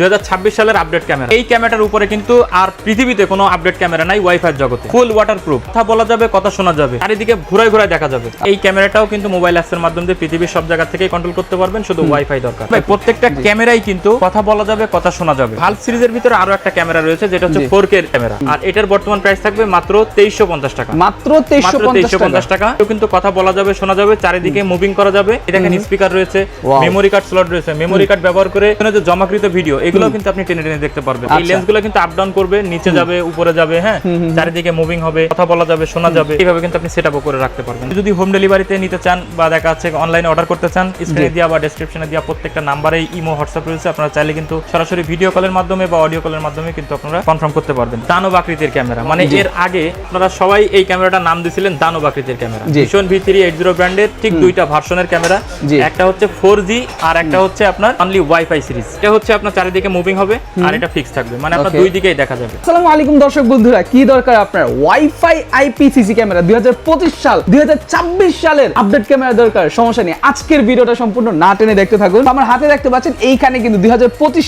দুই হাজার ছাব্বিশ সালের আপডেট ক্যামেরা এই ক্যামেরাটার উপরে কিন্তু আর পৃথিবীতে কোনো আপডেট ক্যামেরা নাই ওয়াইফাই জগতে। ফুল ওয়াটার প্রুফ কথা বলা যাবে কথা শোনা যাবে। চারিদিকে ঘুরায় ঘুরায় দেখা যাবে। এই ক্যামেরাটাও কিন্তু মোবাইল অ্যাপসের মাধ্যমে দিয়ে পৃথিবীর সব জায়গা থেকে কন্ট্রোল করতে পারবেন শুধু ওয়াইফাই দরকার। ভাই প্রত্যেকটা ক্যামেরাই কিন্তু কথা বলা যাবে কথা শোনা যাবে। ভালো সিরিজের ভিতরে আরও একটা ক্যামেরা রয়েছে যেটা হচ্ছে। ফোর কে ক্যামেরা আর এটার বর্তমান প্রাইস থাকবে মাত্র তেইশশো পঞ্চাশ টাকা। মাত্র তেইশশো মাত্র তেইশশো পঞ্চাশ টাকা। এও কিন্তু কথা বলা যাবে শোনা যাবে চারিদিকে মুভিং করা যাবে। এখানে স্পিকার রয়েছে মেমোরি কার্ড স্লট রয়েছে। মেমোরি কার্ড ব্যবহার করে যে জমাকৃত ভিডিও এগুলো কিন্তু আপনি টেনে টেনে দেখতে পারবেন। এই আচ্ছা। লেন্সগুলো কিন্তু আপ ডাউন করবে নিচে যাবে উপরে যাবে হ্যাঁ? চারিদিকে মুভিং হবে কথা বলা যাবে শোনা যাবে। এইভাবে কিন্তু আপনি সেটআপও করে রাখতে পারবেন। যদি হোম ডেলিভারিতে নিতে চান বা দেখা যাচ্ছে অনলাইনে অর্ডার করতে চান স্ক্রিনে দেওয়া বা ডেসক্রিপশনে দেওয়া প্রত্যেকটা নাম্বারে ইমো হোয়াটসঅ্যাপ রয়েছে আপনারা চাইলে কিন্তু সরাসরি ভিডিও কলের মাধ্যমে বা অডিও কলের মাধ্যমে কিন্তু আপনারা কনফার্ম করতে পারবেন। দানব আকৃতির ক্যামেরা মানে এর আগে আপনারা সবাই এই ক্যামেরাটার নাম দিছিলেন দানব আকৃতির camera. Vision V three eight zero ব্র্যান্ডের ঠিক দুইটা ভার্সনের ক্যামেরা একটা হচ্ছে ফোর জি আর একটা হচ্ছে আপনার অনলি ওয়াইফাই সিরিজ এটা হচ্ছে আপনার চারিদিকে মুভিং হবে আর এটা ফিক্স থাকবে। মানে আপনার দুই দিকেই দেখা যাবে। আসসালামু আলাইকুম দর্শক বন্ধুরা কি দরকার আপনার? ওয়াইফাই আইপি সিসি ক্যামেরা দুই সাল দুই সালের আপডেট ক্যামেরা দরকার সমস্যা নেই। আজকের ভিডিওটা সম্পূর্ণ না টেনে দেখতে থাকুন। আমার হাতে দেখতে পাচ্ছেন এইখানে কিন্তু দুই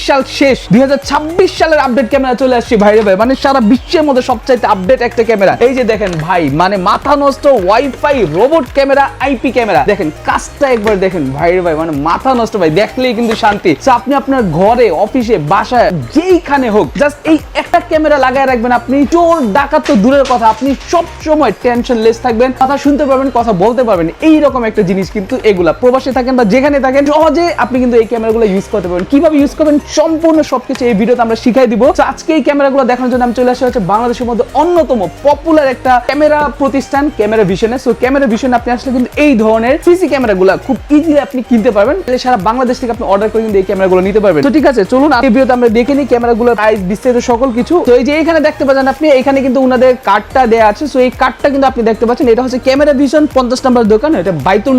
সাল শেষ দুই সালের আপডেট ক্যামেরা চলে আসছে ভাইরে ভাই। মানে সারা বিশ্বের মধ্যে সবচাইতে আপডেট একটা ক্যামেরা এই যে দেখেন ভাই মানে মাথা নষ্ট WiFi robot camera IP camera দেখেন কাজটা একবার দেখেন ভাইরে ভাই মানে মাথা নষ্ট ভাই দেখলেই কিন্তু শান্তি। আপনি আপনার ঘরে অফিসে বাসায়, যেইখানে হোক জাস্ট এই একটা ক্যামেরা লাগায় রাখবেন আপনি। চোর, ডাকাত তো দূরের কথা, আপনি সব সময় টেনশন লেস থাকবেন, কথা শুনতে পারবেন, কথা বলতে পারবেন এই রকম একটা জিনিস কিন্তু এগুলা। প্রবাসে থাকেন বা যেখানে থাকেন, সহজে আপনি কিন্তু এই ক্যামেরাগুলো ইউজ করতে পারবেন। কীভাবে ইউজ করবেন? সম্পূর্ণ সবকিছু এই ভিডিওতে আমরা শিখাই দিব। আজকে এই ক্যামেরাগুলো দেখানোর জন্য আমি চলে আসা হচ্ছে বাংলাদেশের মধ্যে অন্যতম পপুলার একটা ক্যামেরা প্রতিষ্ঠান, ক্যামেরা ভিশনে সো ক্যামেরা ভিশনে আপনি আসলে কিন্তু এই ধরনের সিসি ক্যামেরাগুলো খুব ইজিলি আপনি কিনতে পারবেন। সারা বাংলাদেশ থেকে আপনি অর্ডার করে কিন্তু এই ক্যামেরাগুলো নিতে পারবেন। তো ঠিক আছে, চলুন এই ভিডিওতে আমরা দেখে নিই, ক্যামেরাগুলোর প্রাইস বিস্তারিত সকল কিছু। তো এই যে এখানে দেখতে পাচ্ছেন আপনি, এখানে কিন্তু উনাদের কার্ডটা দেয়া আছে। সো এই কার্ডটা কিন্তু আপনি দেখতে পাচ্ছেন, এটা হচ্ছে ক্যামেরা ভিশন পঞ্চাশ নাম্বার দোকান, এটা বাইতুল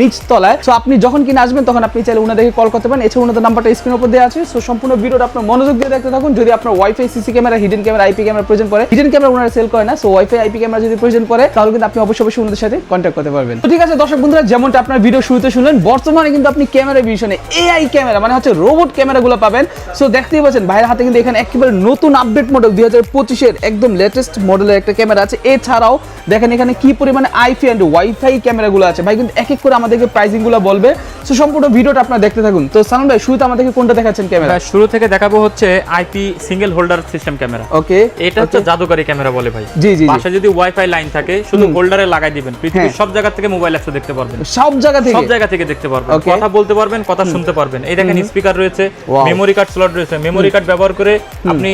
নিচ তলায়। সো আপনি যখন কিনে আসবেন, তখন আপনি চাইলে কল করতে পারেন। এছাড়া উনাদের নাম্বারটা উপর দেওয়া আছে। সো সম্পূর্ণ ভিডিওটা আপনার মনোযোগ দিয়ে দেখতে থাকুন। যদি আপনার WiFi CC camera hidden camera IP camera প্রয়োজন পড়ে হিডেন ক্যামেরা ওনারা সেল করে না। সো ওয়াইফাই আইপি ক্যামেরা যদি প্রয়োজন পড়ে তাহলে কিন্তু আপনি অবশ্যই অবশ্যই ওনাদের সাথে কন্ট্যাক্ট করতে পারবেন। তো ঠিক আছে, দর্শক বন্ধুরা, যেমনটা আপনার ভিডিও শুরুতে শুনলেন, বর্তমানে কিন্তু আপনি ক্যামেরা ভিশনে এআই ক্যামেরা মানে হচ্ছে রোবট ক্যামেরাগুলো পাবেন। সো দেখতেই পাচ্ছেন ভাইয়ের হাতে কিন্তু এখানে একেবারে নতুন আপডেট মডেল দুই হাজার পঁচিশের একদম লেটেস্ট মডেলের একটা ক্যামেরা আছে। এছাড়াও দেখেন এখানে কি পরিমাণে আইফি অ্যান্ড ওয়াইফাই ক্যামেরাগুলো আছে। ভাই কিন্তু এক এক করে আমাদেরকে প্রাইসিংগুলো বলবে। সো সম্পূর্ণ ভিডিওটা আপনারা দেখতে থাকুন। তো সালাম ভাই শুরুতে আমাদেরকে কোনটা দেখাচ্ছেন ক্যামেরা শুরু থেকে দেখাবো হচ্ছে IP single holder system camera okay এটা হচ্ছে জাদুকারী ক্যামেরা বলে ভাই। জি, জি। বাসায় যদি ওয়াইফাই লাইন থাকে শুধু হোল্ডারে লাগাই দিবেন। পৃথিবীর হ্যাঁ। সব জায়গা থেকে মোবাইল অ্যাপস দেখতে পারবেন। সব জায়গা থেকে? সব জায়গা থেকে দেখতে পারবেন। কথা বলতে পারবেন কথা শুনতে পারবেন। এই দেখেন স্পিকার রয়েছে Wow. মেমোরি কার্ড স্লট রয়েছে। মেমোরি কার্ড ব্যবহার করে আপনি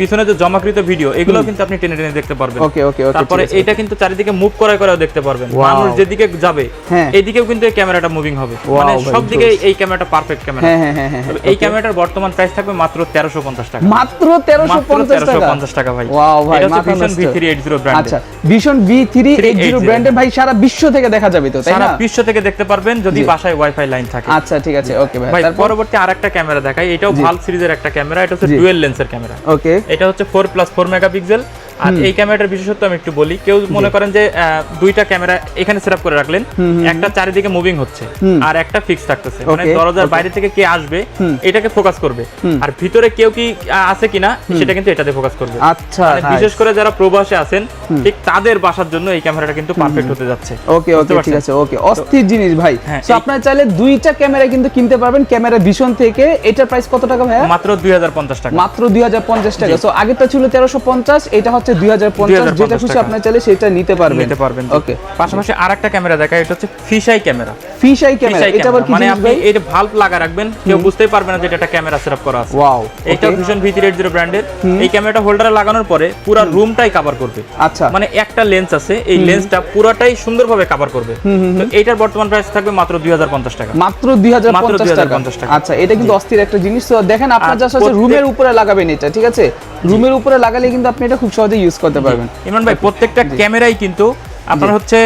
পিছনে যে জমাকৃত ভিডিও এগুলো কিন্তু আপনি টেনে টেনে দেখতে পারবেন। ওকে ওকে ওকে তারপরে এটা কিন্তু চারিদিকে মুভ করে করেও দেখতে পারবেন। মানুষ যেদিকে যাবে হ্যাঁ। এইদিকেও কিন্তু এই ক্যামেরাটা মুভিং হবে। মানে সব দিকে। এই ক্যামেরাটা পারফেক্ট ক্যামেরা হ্যাঁ হ্যাঁ হ্যাঁ এই ক্যামেরাটার বর্তমান প্রাইস থাকবে মাত্র তেরোশো পঞ্চাশ টাকা। মাত্র তেরোশো মাত্র পঞ্চাশ তেরোশো টাকা পঞ্চাশ টাকা ভাই। ওয়াও ভাই এটা হচ্ছে ভিশন নষ্ট। V three eight zero brand আচ্ছা vision V three eight zero 380 ব্র্যান্ডের ভাই সারা বিশ্ব থেকে দেখা যাবে তো তাই না? সারা বিশ্ব থেকে দেখতে পারবেন যদি বাসায় ওয়াইফাই লাইন থাকে। আচ্ছা ঠিক আছে ওকে ভাই তারপর? পরবর্তী আরেকটা ক্যামেরা দেখাই এটাও ভালো সিরিজের একটা ক্যামেরা এটা হচ্ছে। ডুয়েল লেন্সের ক্যামেরা ওকে। এটা হচ্ছে ফোর প্লাস ফোর মেগাপিক্সেল আর এই ক্যামেরাটার বিশেষত্ব আমি একটু বলি। কেউ মনে করেন যে দুইটা ক্যামেরা এখানে সেট করে রাখলেন একটা চারিদিকে মুভিং হচ্ছে আর একটা ফিক্স থাকতেছে। মানে দরজার বাইরে থেকে কে আসবে এটাকে ফোকাস করবে। আর ভিতরে কেউ কি আছে কিনা সেটা কিন্তু এটাতে ফোকাস করবে। আচ্ছা মানে বিশেষ করে যারা প্রবাসে আছেন ঠিক তাদের বাসার জন্য এই ক্যামেরাটা কিন্তু পারফেক্ট হতে যাচ্ছে। ওকে ওকে ঠিক আছে ওকে অস্থির জিনিস ভাই। হ্যাঁ, সো এই- আপনারা চাইলে দুইটা ক্যামেরা কিন্তু কিনতে পারবেন। ক্যামেরা ভীষণ থেকে এটার প্রাইস কত টাকা ভাইয়া? মাত্র দুই হাজার পঞ্চাশ টাকা। মাত্র দুই হাজার পঞ্চাশ টাকা। সো আগেরটা ছিল তেরোশো পঞ্চাশ এটা হচ্ছে দুই হাজার পঞ্চাশ 2050 যেটা খুশি চাইলে সেটা নিতে পারবেন। নিতে পারবেন ওকে পাশাপাশি আরেকটা ক্যামেরা দেখা এটা হচ্ছে ফিশাই ক্যামেরা। Fisheye camera. এটা আবার কি মানে আপনি এটা ভাল্ব লাগা রাখবেন কেউ বুঝতেই পারবে না যে এটা একটা ক্যামেরা সেটআপ করা আছে। ওয়াও এইটা vision V three eight zero ব্র্যান্ডের এই ক্যামেরাটা হোল্ডারে লাগানোর পরে পুরো রুমটাই কভার করবে। আচ্ছা। মানে একটা লেন্স আছে এই লেন্সটা পুরোটাই সুন্দরভাবে কভার করবে। তো এইটার বর্তমান প্রাইস থাকবে মাত্র দুই হাজার পঞ্চাশ টাকা। মাত্র দুই হাজার পঞ্চাশ টাকা। 2050 টাকা। আচ্ছা এটা কিন্তু অস্থির একটা জিনিস। তো দেখেন আপনার জাস্ট হচ্ছে রুমের উপরে লাগাবেন এটা ঠিক আছে? রুমের উপরে লাগালে কিন্তু আপনি এটা খুব সহজে ইউজ করতে পারবেন। ইমরান ভাই প্রত্যেকটা ক্যামেরাই কিন্তু আপনার হচ্ছে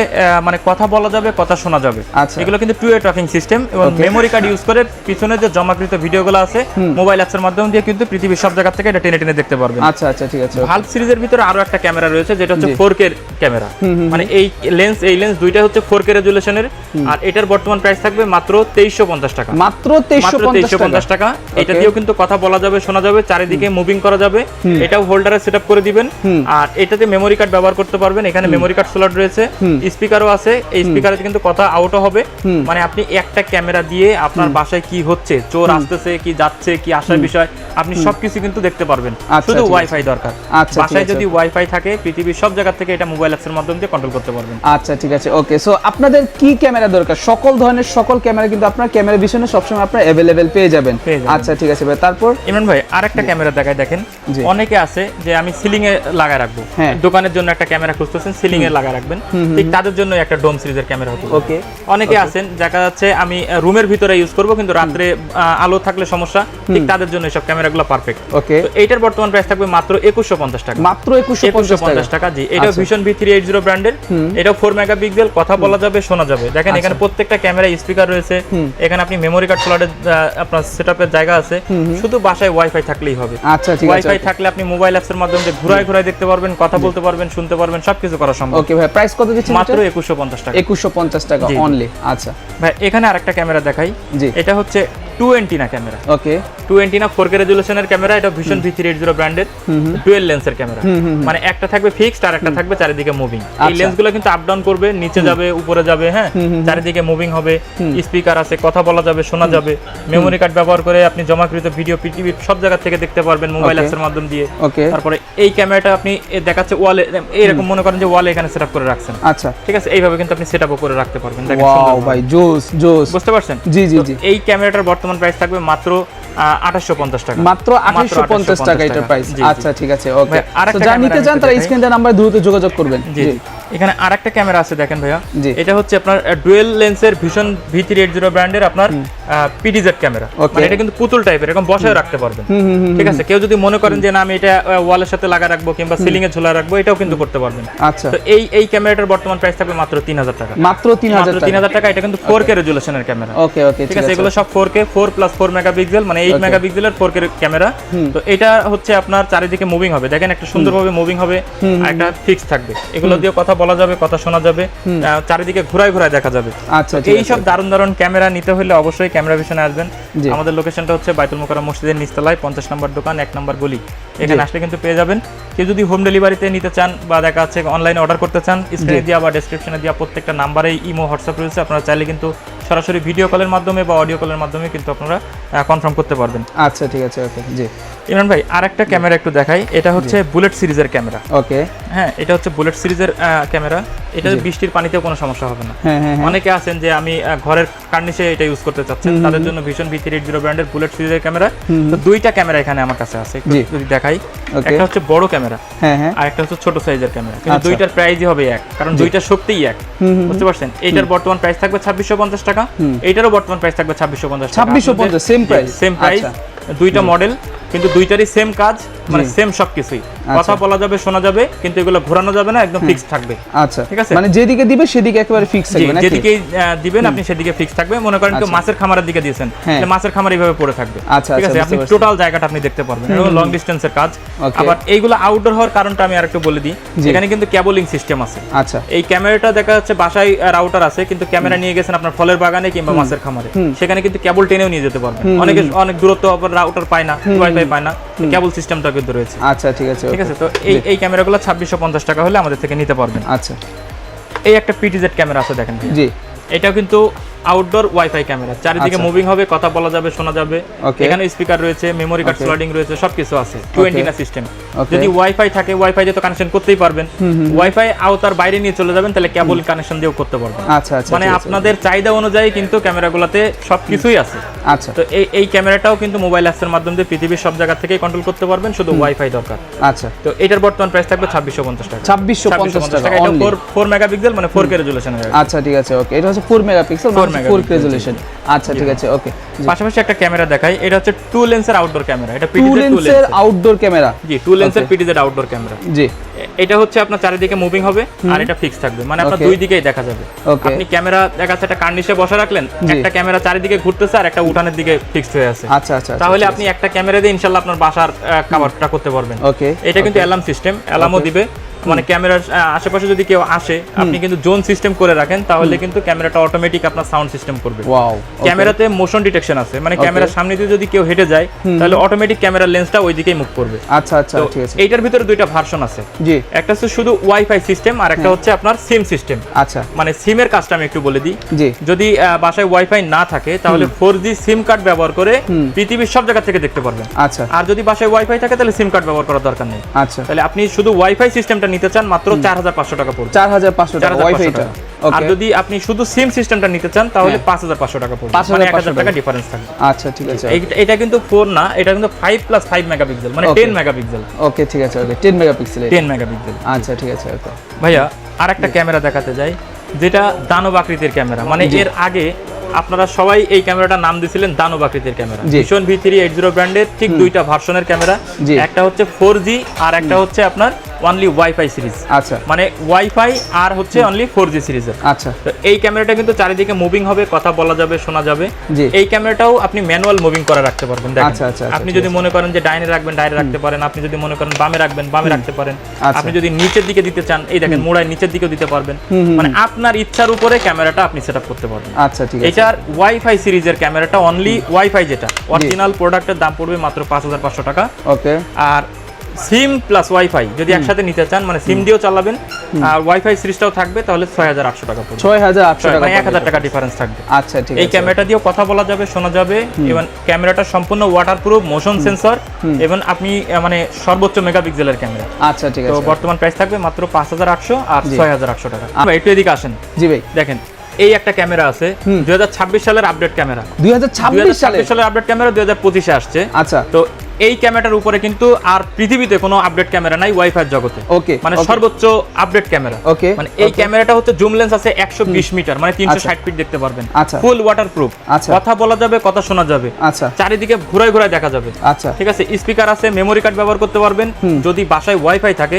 মানে কথা বলা যাবে কথা শোনা যাবে। আচ্ছা। এগুলো কিন্তু টু এ ট্র্যাকিং সিস্টেম এবং মেমোরি কার্ড ইউজ করে পিছনে যে জমাকৃত ভিডিওগুলো আছে মোবাইল অ্যাপসের মাধ্যমে দিয়ে কিন্তু পৃথিবীর সব জায়গা থেকে এটা টেনে টেনে দেখতে পারবেন। আচ্ছা আচ্ছা ঠিক আছে ভাল্ব সিরিজের ভিতরে আরও একটা ক্যামেরা রয়েছে যেটা হচ্ছে। ফোর কে ক্যামেরা মানে এই লেন্স এই লেন্স দুইটা হচ্ছে ফোর কে রেজুলেশনের আর এটার বর্তমান প্রাইস থাকবে মাত্র তেইশশো পঞ্চাশ টাকা। মাত্র তেইশশো পঞ্চাশ টাকা। এটা দিয়েও কিন্তু কথা বলা যাবে শোনা যাবে চারিদিকে মুভিং করা যাবে। এটাও হোল্ডারে সেট আপ করে দিবেন। আর এটাতে মেমোরি কার্ড ব্যবহার করতে পারবেন। এখানে মেমোরি কার্ড স্লট রয়েছে। স্পিকারও আছে এই স্পিকারে কিন্তু কথা আউটও হবে। মানে আপনি একটা ক্যামেরা দিয়ে আপনার বাসায় কি হচ্ছে চোর আসতেছে কি যাচ্ছে কি আসার বিষয় আপনি সবকিছু কিন্তু দেখতে পারবেন। আচ্ছা, শুধু ওয়াইফাই দরকার। আচ্ছা, বাসায় যদি ওয়াইফাই থাকে পৃথিবীর সব জায়গা থেকে এটা মোবাইল অ্যাপসের মাধ্যমে দিয়ে কন্ট্রোল করতে পারবেন। আচ্ছা ঠিক আছে ওকে। সো আপনাদের কি ক্যামেরা দরকার? সকল ধরনের সকল ক্যামেরা কিন্তু আপনার ক্যামেরা পিছনে সবসময় আপনার অ্যাভেলেবেল পেয়ে যাবেন। আচ্ছা ঠিক আছে ভাই তারপর? ইমরান ভাই আরেকটা ক্যামেরা দেখায় দেখেন। অনেকে আছে যে আমি সিলিং এ লাগায় রাখব। হ্যাঁ। দোকানের জন্য একটা ক্যামেরা খুঁজতেছেন সিলিং এ লাগায় রাখবেন। ঠিক তাদের জন্য একটা ডোম সিরিজের ক্যামেরা হতো ওকে। অনেকে আছেন দেখা যাচ্ছে আমি রুমের ভিতরে ইউজ করব কিন্তু রাত্রে আলো থাকলে সমস্যা ঠিক তাদের জন্য এসব ক্যামেরাগুলো পারফেক্ট ওকে। তো এইটার বর্তমান প্রাইস থাকবে মাত্র একুশশো পঞ্চাশ টাকা। মাত্র একুশশো একুশশো পঞ্চাশ পঞ্চাশ টাকা টাকা জি। এটা আচ্ছা। Vision V three eight zero ব্র্যান্ডের এটাও ফোর মেগাপিক্সেল কথা বলা যাবে শোনা যাবে। দেখেন এখানে প্রত্যেকটা ক্যামেরা স্পিকার রয়েছে। এখানে আপনি মেমোরি কার্ড স্লটের আপনার সেটআপের জায়গা আছে। শুধু বাসায় ওয়াইফাই থাকলেই হবে। আচ্ছা ঠিক আছে ওয়াইফাই থাকলে আপনি মোবাইল অ্যাপসের মাধ্যমে ঘুরায় ঘুরায় দেখতে পারবেন কথা বলতে পারবেন শুনতে পারবেন সবকিছু করা সম্ভব। ওকে ভাই প্রাইস কত দিচ্ছেন মাত্র একুশশো পঞ্চাশ টাকা। একুশশো পঞ্চাশ টাকা জি, জি। অনলি আচ্ছা। ভাই এখানে আরেকটা ক্যামেরা দেখাই। জি। এটা হচ্ছে two antenna camera. Okay two antenna four K রেজুলেশনের camera এটা vision V three eight zero ব্র্যান্ডের ডুয়েল লেন্সের ক্যামেরা। মানে একটা থাকবে ফিক্সড আর একটা থাকবে চারিদিকে মুভিং এই আচ্ছা। লেন্সগুলো কিন্তু আপ ডাউন করবে নিচে যাবে উপরে যাবে হ্যাঁ? চারিদিকে মুভিং হবে স্পিকার আছে কথা বলা যাবে শোনা যাবে। মেমোরি কার্ড ব্যবহার করে আপনি জমাকৃত ভিডিও পৃথিবীর সব জায়গা থেকে দেখতে পারবেন মোবাইল. অ্যাপসের মাধ্যম দিয়ে। ওকে তারপরে এই ক্যামেরাটা আপনি দেখাচ্ছে ওয়ালে এরকম মনে করেন যে ওয়ালে এখানে সেটআপ করে রাখছেন। আচ্ছা। ঠিক আছে এইভাবে কিন্তু আপনি সেটআপও করে রাখতে পারবেন। দেখেন ওয়াও ভাই জোস জোস। বুঝতে পারছেন? জি জি জি। এই ক্যামেরাটার বর্তমান প্রাইস থাকবে মাত্র আঠাশশো পঞ্চাশ টাকা। মাত্র আঠাশশো পঞ্চাশ টাকা এটার প্রাইস। আচ্ছা ঠিক আছে ওকে। আর যা নিতে চান তারা স্ক্রিনটা নাম্বার দ্রুত যোগাযোগ করবেন। জি। এখানে আরেকটা ক্যামেরা আছে দেখেন ভাইয়া। এটা হচ্ছে আপনার ডুয়েল লেন্সের vision V three eight zero ব্র্যান্ডের আপনার পিডিজেড ক্যামেরা। মানে এটা কিন্তু পুতুল টাইপের এরকম বসায় রাখতে পারবেন। ঠিক আছে? কেউ যদি মনে করেন যে না আমি এটা ওয়ালের সাথে লাগা রাখব কিংবা সিলিং এ ঝোলা রাখব এটাও কিন্তু করতে পারবেন। আচ্ছা। তো এই এই ক্যামেরাটার বর্তমান প্রাইস থাকবে মাত্র তিন হাজার টাকা। মাত্র তিন হাজার তিন হাজার টাকা এটা কিন্তু ফোর কে রেজুলেশনের ক্যামেরা। ওকে ওকে ঠিক আছে? এগুলো সব four K four plus four megapixel মানে এইট. মেগাপিক্সেলের ফোর কে ক্যামেরা। তো এটা হচ্ছে আপনার চারিদিকে মুভিং হবে। দেখেন একটা সুন্দরভাবে মুভিং হবে আর একটা ফিক্স থাকবে। এগুলো দিয়ে কথা বলা যাবে কথা শোনা যাবে চারিদিকে ঘুরায় ঘুরায় দেখা যাবে। আচ্ছা এই সব দারুণ দারুণ ক্যামেরা নিতে হলে অবশ্যই ক্যামেরা ভিশনে আসবেন। আমাদের লোকেশনটা হচ্ছে বাইতুল মোকাররম মসজিদের নিচতলায় পঞ্চাশ নম্বর দোকান এক নম্বর গলি। এখানে আসলে কিন্তু পেয়ে যাবেন। কেউ যদি হোম ডেলিভারিতে নিতে চান বা দেখা যাচ্ছে অনলাইনে অর্ডার করতে চান স্ক্রিনে দেওয়া বা ডেসক্রিপশনে দেওয়া প্রত্যেকটা নাম্বারেই ইমো হোয়াটসঅ্যাপ রয়েছে আপনারা চাইলে কিন্তু সরাসরি ভিডিও কলের মাধ্যমে বা অডিও কলের মাধ্যমে কিন্তু আপনারা কনফার্ম করতে পারবেন। আচ্ছা ঠিক আছে ওকে জি। ইমরান ভাই আর একটা ক্যামেরা একটু দেখাই। এটা হচ্ছে বুলেট সিরিজের ক্যামেরা ওকে হ্যাঁ এটা হচ্ছে বুলেট সিরিজের ক্যামেরা এটা বৃষ্টির পানিতেও কোনো সমস্যা হবে না। হ্যাঁ হ্যাঁ হ্যাঁ। অনেকে আছেন যে আমি ঘরের কার্নিশে এটা ইউজ করতে চাচ্ছেন। তাদের জন্য vision V three eight zero ব্র্যান্ডের বুলেট সিরিজের ক্যামেরা তো দুইটা ক্যামেরা এখানে আমার কাছে আছে। যদি দেখাই। Okay. একটা হচ্ছে বড় ক্যামেরা হ্যাঁ হ্যাঁ। আর একটা হচ্ছে ছোট সাইজের ক্যামেরা। কিন্তু আচ্ছা। দুইটার প্রাইসই হবে এক। কারণ দুইটার শক্তিই এক। বুঝতে পারছেন? এইটার বর্তমান প্রাইস থাকবে ছাব্বিশশো পঞ্চাশ টাকা। এইটারও বর্তমান প্রাইস থাকবে ছাব্বিশশো পঞ্চাশ 2650 সেম প্রাইস সেম প্রাইস। দুইটা মডেল কিন্তু দুইটারই সেম কাজ মানে সেম সবকিছুই। কথা বলা যাবে শোনা যাবে কিন্তু এগুলো ঘোরানো যাবে না একদম ফিক্স থাকবে। আচ্ছা। ঠিক আছে? মানে যেদিকে দিবে সেদিকে একেবারে ফিক্স থাকবে নাকি? যেদিকে দিবেন আপনি সেদিকে ফিক্স থাকবে। মনে করেন কেউ মাছের খামারের দিকে দিয়েছেন হ্যাঁ। তাহলে মাছের খামার এইভাবে পড়ে থাকবে। আচ্ছা, ঠিক আচ্ছা, আছে? আপনি টোটাল জায়গাটা আপনি দেখতে পারবেন। এবং লং ডিস্টেন্সের কাজ। আবার এইগুলো আউটডোর হওয়ার কারণটা আমি আরেকটু বলে দিই। এখানে কিন্তু ক্যাবলিং সিস্টেম আছে। আচ্ছা। এই ক্যামেরাটা দেখা যাচ্ছে বাসায় রাউটার আছে কিন্তু ক্যামেরা নিয়ে গেছেন আপনার ফলের বাগানে কিংবা মাছের খামারে। সেখানে কিন্তু কেবল টেনেও নিয়ে যেতে পারবেন। অনেকে অনেক দূরত্ব আবার রাউটার পায় না ওয়াইফাই পায় না কেবল সিস্টেমটা কিন্তু রয়েছে। আচ্ছা ঠিক আছে ঠিক আছে তো এই এই ক্যামেরাগুলো ছাব্বিশশো পঞ্চাশ টাকা হলে আমাদের থেকে নিতে পারবেন। আচ্ছা। এই একটা পিটিজেড ক্যামেরা আছে দেখেন জি। এটাও কিন্তু আউটডোর ওয়াইফাই ক্যামেরা চারিদিকে আচ্ছা। মুভিং হবে কথা বলা যাবে শোনা যাবে। এখানে স্পিকার রয়েছে মেমোরি কার্ড. স্লটিং রয়েছে সবকিছু আছে টু এন্টিনা সিস্টেম যদি ওয়াইফাই থাকে ওয়াইফাই দিয়ে তো কানেকশন করতেই পারবেন। ওয়াইফাই আওতার বাইরে নিয়ে চলে যাবেন তাহলে কেবল কানেকশন দিয়েও করতে পারবেন। আচ্ছা আচ্ছা মানে আপনাদের চাহিদা অনুযায়ী কিন্তু ক্যামেরাগুলোতে সবকিছুই আছে। আচ্ছা। তো এই এই ক্যামেরাটাও কিন্তু মোবাইল অ্যাপসের মাধ্যমে দিয়ে পৃথিবীর সব জায়গা থেকেই কন্ট্রোল করতে পারবেন শুধু ওয়াইফাই দরকার। আচ্ছা। তো এটার বর্তমান প্রাইস থাকবে ছাব্বিশশো পঞ্চাশ টাকা। ছাব্বিশশো পঞ্চাশ টাকা এটা। ফোর ফোর মেগাপিক্সেল মানে ফোর কে রেজুলেশন আচ্ছা ঠিক আছে ওকে এটা হচ্ছে four megapixel four megapixel, resolution আচ্ছা ঠিক আছে ওকে পাশাপাশি একটা ক্যামেরা দেখাই। এটা হচ্ছে টু লেন্সের আউটডোর ক্যামেরা। এটা পিটিজেড টু লেন্সের লেন্সের আউটডোর ক্যামেরা। জি টু লেন্সের পিটিজেড আউটডোর ক্যামেরা। জি। এটা হচ্ছে আপনার চারিদিকে মুভিং হবে আর এটা ফিক্স থাকবে। মানে আপনার দুই দিকেই দেখা যাবে। আপনি ক্যামেরা দেখা যাচ্ছে একটা কার্নিশে বসে রাখলেন একটা ক্যামেরা চারিদিকে ঘুরতেছে আর একটা উঠানের দিকে ফিক্সড হয়ে আছে। আচ্ছা আচ্ছা আচ্ছা, তাহলে আচ্ছা, আপনি একটা ক্যামেরা দিয়ে ইনশাল্লাহ আপনার বাসার কাভারটা করতে পারবেন। ওকে এটা কিন্তু অ্যালার্ম সিস্টেম অ্যালার্মও দিবে। মানে ক্যামেরার আশেপাশে যদি কেউ আসে আপনি কিন্তু জোন সিস্টেম করে রাখেন তাহলে কিন্তু ক্যামেরাটা অটোমেটিক আপনার সাউন্ড সিস্টেম করবে। ওয়াও ক্যামেরাতে মোশন ডিটেকশন আছে মানে ক্যামেরার সামনে দিয়ে যদি কেউ হেঁটে যায় তাহলে অটোমেটিক ক্যামেরার লেন্সটা ওই দিকেই মুভ করবে। আচ্ছা আচ্ছা ঠিক আছে। এইটার ভিতরে দুইটা ভার্সন আছে। জি। একটা হচ্ছে শুধু ওয়াইফাই সিস্টেম আর একটা হচ্ছে আপনার সিম সিস্টেম আচ্ছা। মানে সিমের কাজটা আমি একটু বলে দিই। জি। যদি বাসায় ওয়াইফাই না থাকে তাহলে ফোর জি সিম কার্ড ব্যবহার করে পৃথিবীর সব জায়গা থেকে দেখতে পারবেন। আচ্ছা। আর যদি বাসায় ওয়াইফাই থাকে তাহলে সিম কার্ড ব্যবহার করার দরকার নেই। আচ্ছা। তাহলে আপনি শুধু ওয়াইফাই সিস্টেমটা নিতে চান মাত্র চার হাজার পাঁচশো টাকা পড়বে। চার হাজার পাঁচশো টাকা ওয়াইফাইটা আর যদি আপনি শুধু সিম সিস্টেমটা নিতে চান তাহলে পাঁচ হাজার পাঁচশো টাকা পড়বে। 5,500 মানে এক হাজার টাকা। ডিফারেন্স থাকবে। আচ্ছা ঠিক আছে। এটা কিন্তু ফোর না এটা কিন্তু ফাইভ প্লাস ফাইভ মেগাপিক্সেল মানে. টেন মেগাপিক্সেল ওকে ঠিক আছে okay ten megapixel ten megapixel আচ্ছা ঠিক আছে ওকে ভাইয়া আর একটা ক্যামেরা দেখাতে যাই যেটা দানব আকৃতির ক্যামেরা। মানে এর আগে আপনারা সবাই এই ক্যামেরাটার নাম দিয়েছিলেন দানব আকৃতির camera. Vision V three eight zero ব্র্যান্ডের ঠিক দুইটা ভার্সনের ক্যামেরা। একটা হচ্ছে ফোর জি আর একটা হচ্ছে আপনার অনলি ওয়াইফাই সিরিজ আচ্ছা। মানে ওয়াইফাই আর হচ্ছে অনলি ফোর জি সিরিজের আচ্ছা। তো এই ক্যামেরাটা কিন্তু চারিদিকে মুভিং হবে কথা বলা যাবে শোনা যাবে। এই ক্যামেরাটাও আপনি ম্যানুয়াল মুভিং করে রাখতে পারবেন আচ্ছা, আচ্ছা, আচ্ছা, আপনি যদি মনে করেন যে ডাইনে রাখবেন ডাইনে রাখতে পারেন। আপনি যদি মনে করেন বামে রাখবেন বামে রাখতে পারেন। আপনি যদি নিচের দিকে দিতে চান এই দেখেন মোড়ায় নিচের দিকেও দিতে পারবেন। মানে আপনার ইচ্ছার উপরে ক্যামেরাটা আপনি সেটআপ করতে পারবেন। আচ্ছা ঠিক আছে। এটার ওয়াইফাই সিরিজের ক্যামেরাটা অনলি ওয়াইফাই যেটা অরিজিনাল প্রোডাক্টের দাম পড়বে মাত্র পাঁচ হাজার পাঁচশো টাকা। ওকে। আর সিম প্লাস ওয়াইফাই যদি একসাথে নিতে চান মানে সিম দিয়েও চালাবেন। আর ওয়াইফাই সিরিজটাও থাকবে তাহলে ছয় হাজার আটশো টাকা পড়বে। ছয় হাজার আটশো টাকা মানে এক হাজার। টাকা ডিফারেন্স থাকবে। আচ্ছা ঠিক এই ক্যামেরাটা দিয়েও কথা বলা যাবে শোনা যাবে। এবং ক্যামেরাটা সম্পূর্ণ ওয়াটারপ্রুফ মোশন সেন্সর এবং আপনি মানে সর্বোচ্চ মেগাপিক্সেলের ক্যামেরা আচ্ছা ঠিক আছে। তো বর্তমান প্রাইস থাকবে মাত্র পাঁচ হাজার আটশো আর ছয় হাজার আটশো টাকা। একটু এদিকে আসেন। জি ভাই। দেখেন এই একটা ক্যামেরা আছে দুই হাজার ছাব্বিশ সালের আপডেট ক্যামেরা দুই সালের? আপডেট ক্যামেরা দুই হাজার পঁচিশে আসছে। আচ্ছা। তো এই ক্যামেরাটার উপরে কিন্তু আর পৃথিবীতে কোনো আপডেট ক্যামেরা নাই ওয়াইফাই জগতে। ওকে মানে সর্বোচ্চ আপডেট ক্যামেরা। ওকে মানে এই ক্যামেরাটা হচ্ছে জুম লেন্স আছে একশো বিশ মিটার মানে তিনশো ষাট ফিট দেখতে পারবেন। আচ্ছা। ফুল ওয়াটার প্রুফ আচ্ছা। কথা বলা যাবে কথা শোনা যাবে। আচ্ছা। চারিদিকে ঘুরায় ঘুরায় দেখা যাবে। আচ্ছা। ঠিক আছে? স্পিকার আছে মেমোরি কার্ড ব্যবহার করতে পারবেন। যদি বাসায় ওয়াইফাই থাকে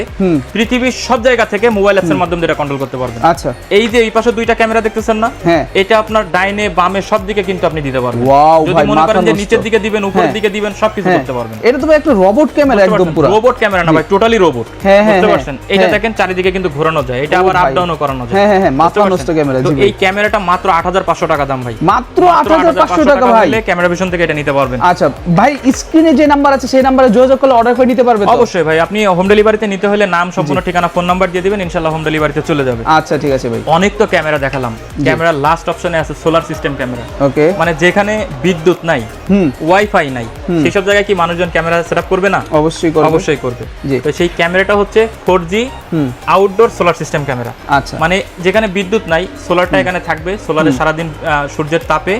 পৃথিবীর সব জায়গা থেকে মোবাইল অ্যাপসের মাধ্যমে এটা কন্ট্রোল করতে পারবেন। আচ্ছা। এই যে এই পাশে দুইটা ক্যামেরা দেখতেছেন না? হ্যাঁ। এটা আপনার ডাইনে বামে সব দিকে কিন্তু আপনি দিতে পারবেন। যদি ভাই, মনে করেন যে নিচের দিকে দিবেন উপরের হ্যাঁ। দিকে দিবেন সবকিছু হ্যাঁ। করতে পারবেন। এটা তো ভাই একটা রোবট ক্যামেরা একদম পুরো। রোবট ক্যামেরা না ভাই টোটালি রোবট হ্যাঁ, হ্যাঁ, বুঝতে হ্যাঁ, পারছেন? এটা হ্যাঁ। দেখেন চারিদিকে কিন্তু ঘোরানো যায়। এটা আবার আপ ডাউনও করানো যায়। হ্যাঁ, হ্যাঁ, হ্যাঁ, মাথা নষ্ট ক্যামেরা, তো জি এই ক্যামেরাটা মাত্র আট হাজার পাঁচশো টাকা দাম ভাই। মাত্র আট হাজার পাঁচশো টাকা ভাই। হলে ক্যামেরা ভিশন থেকে এটা নিতে পারবেন। আচ্ছা ভাই স্ক্রিনে যে নাম্বার আছে সেই নাম্বারে যোগাযোগ করলে অর্ডার করে নিতে পারবে তো? অবশ্যই ভাই আপনি হোম ডেলিভারিতে নিতে হলে নাম সম্পূর্ণ ঠিকানা ফোন নাম্বার দিয়ে দিবেন ইনশাল্লাহ হোম ডেলিভারিতে চলে যাবে। আচ্ছা ঠিক আছে ভাই। অনেক তো ক্যামেরা দেখালাম। ক্যামেরা লাস্ট অপশনে আছে সোলার সিস্টেম ক্যামেরা। ওকে মানে যেখানে বিদ্যুৎ নাই হুম। ওয়াইফাই নাই সেই সব জায়গায় কি মানুষজন ক্যামেরা সেটআপ করবে না? অবশ্যই করবে। অবশ্যই করবে। তো সেই ক্যামেরাটা হচ্ছে ফোর জি হুম। আউটডোর সোলার সিস্টেম ক্যামেরা আচ্ছা। মানে যেখানে বিদ্যুৎ নাই সোলারটা এখানে থাকবে সোলারে সারাদিন আহ, সূর্যের তাপে।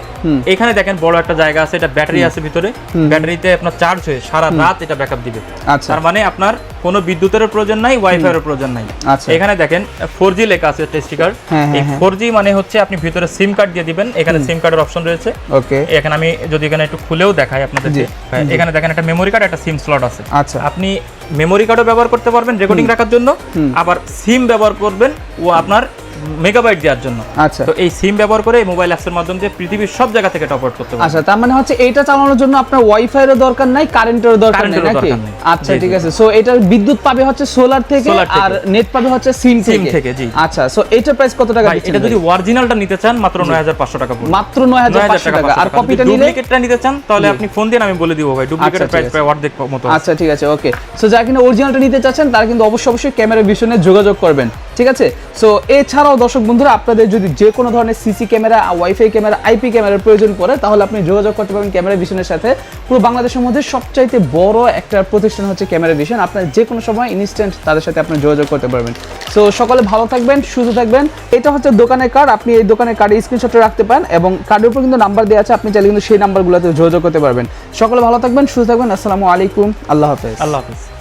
এখানে দেখেন বড় একটা জায়গা আছে এটা ব্যাটারি আছে ভিতরে। ব্যাটারিতে আপনার চার্জ হয়ে সারা রাত এটা ব্যাকআপ দিবে। আচ্ছা। তার মানে আপনার কোনো বিদ্যুতের প্রয়োজন নাই ওয়াইফাই এর প্রয়োজন নাই। আচ্ছা। এখানে দেখেন ফোর জি লেখা আছে টেস্টি কার্ড হ্যাঁ, এই হ্যাঁ। ফোর জি মানে হচ্ছে আপনি ভিতরে সিম কার্ড দিয়ে দিবেন এখানে সিম কার্ডের অপশন রয়েছে। ওকে। এখানে আমি যদি এখানে একটু খুলেও দেখাই আপনাদের হ্যাঁ, এখানে দেখেন একটা মেমোরি কার্ড একটা সিম স্লট আছে। আচ্ছা। আপনি মেমোরি কার্ডও ব্যবহার করতে পারবেন রেকর্ডিং রাখার জন্য আবার সিম ব্যবহার করবেন ও আপনার মেগাবাইট দেওয়ার জন্য। আচ্ছা। তো এই সিম ব্যবহার করে মোবাইল অ্যাপসের মাধ্যমে দিয়ে পৃথিবীর সব জায়গা থেকে টপ আউট করতে পারবেন। আচ্ছা তার মানে হচ্ছে এইটা চালানোর জন্য আপনার ওয়াইফাই এর দরকার নাই কারেন্টের দরকার নেই নাকি? আচ্ছা ঠিক আছে। সো এটার বিদ্যুৎ পাবে হচ্ছে সোলার থেকে আর নেট পাবে হচ্ছে সিম সিম থেকে। জি। আচ্ছা সো এইটার প্রাইস কত টাকা দিচ্ছেন এটা যদি অরিজিনালটা নিতে চান মাত্র নয় হাজার পাঁচশো টাকা পড়বে। মাত্র নয় হাজার পাঁচশো টাকা আর কপিটা নিলে? ডুপ্লিকেটটা নিতে চান তাহলে আপনি ফোন দিন আমি বলে দিব ভাই ডুপ্লিকেটের আচ্ছা, প্রাইস প্রায় অর্ধেক মতো। আচ্ছা ঠিক আছে ওকে সো যারা কিনা অরিজিনালটা নিতে চাচ্ছেন তারা কিন্তু অবশ্যই অবশ্যই ক্যামেরা ভিশনে যোগাযোগ করবেন ঠিক আছে? সো এছাড়াও দর্শক বন্ধুরা, আপনাদের যদি যে কোনো ধরনের CC camera WiFi camera IP ক্যামেরার প্রয়োজন পড়ে, তাহলে আপনি যোগাযোগ করতে পারবেন ক্যামেরা ভিশনের সাথে। পুরো বাংলাদেশের মধ্যে সবচাইতে বড় একটা প্রতিষ্ঠান হচ্ছে ক্যামেরা ভিশন। আপনার যে কোনো সময় ইনস্ট্যান্ট তাদের সাথে আপনি যোগাযোগ করতে পারবেন। সো সকলে ভালো থাকবেন, সুস্থ থাকবেন। এটা হচ্ছে দোকানের কার্ড আপনি এই দোকানের কার্ডে স্ক্রিনশটে রাখতে পারেন এবং কার্ডের উপর কিন্তু নাম্বার দেওয়া আছে, আপনি চাইলে কিন্তু সেই নাম্বারগুলোতে যোগাযোগ করতে পারবেন। সকলে ভালো থাকবেন, সুস্থ থাকবেন, আসসালামু আলাইকুম, আল্লাহ হাফেজ। আল্লাহ হাফিজ।